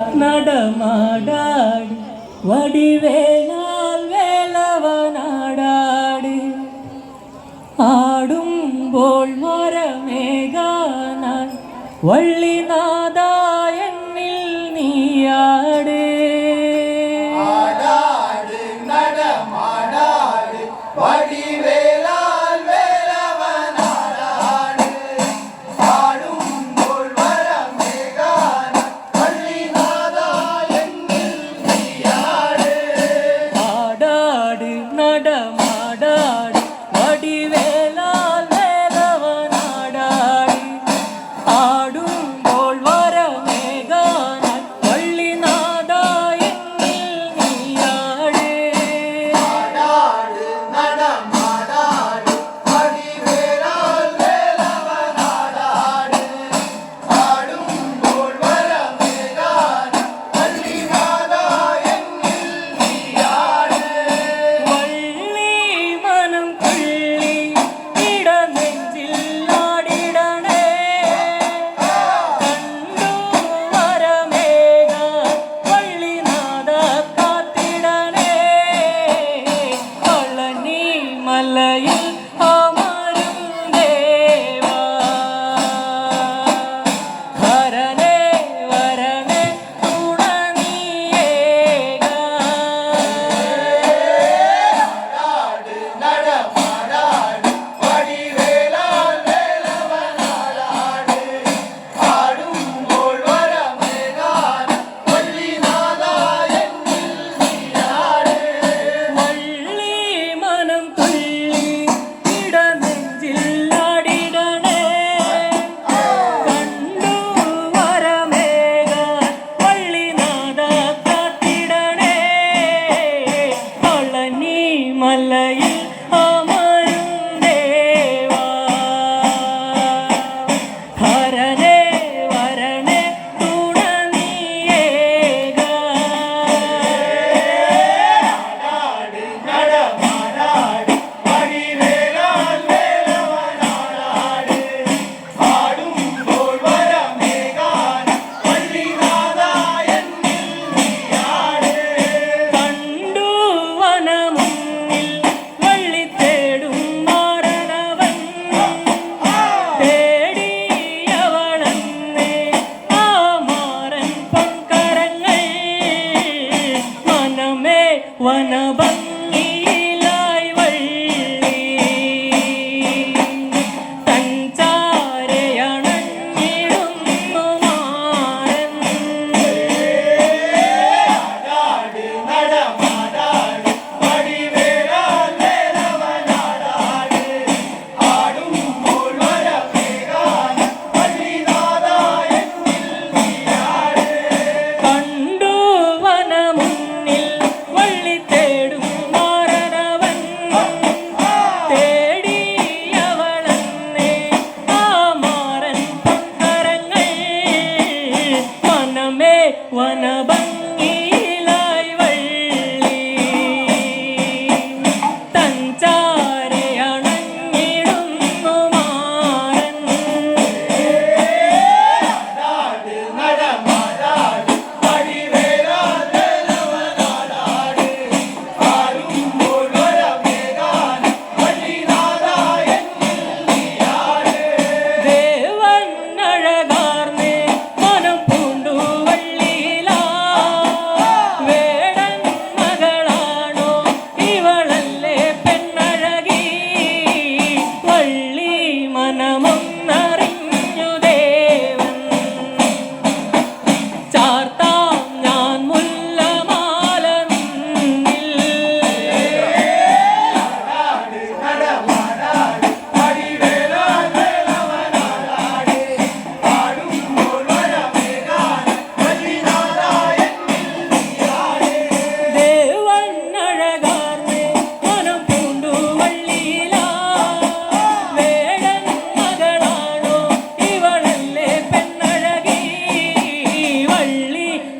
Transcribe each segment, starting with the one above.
നടമാടാടി വടിവേലാൽ വേലവനാടാടി. ആടുമ്പോൾ മരമേകാനാൽ വള്ളിനാദായ നീയാടി. இல்லை one of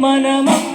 മനമ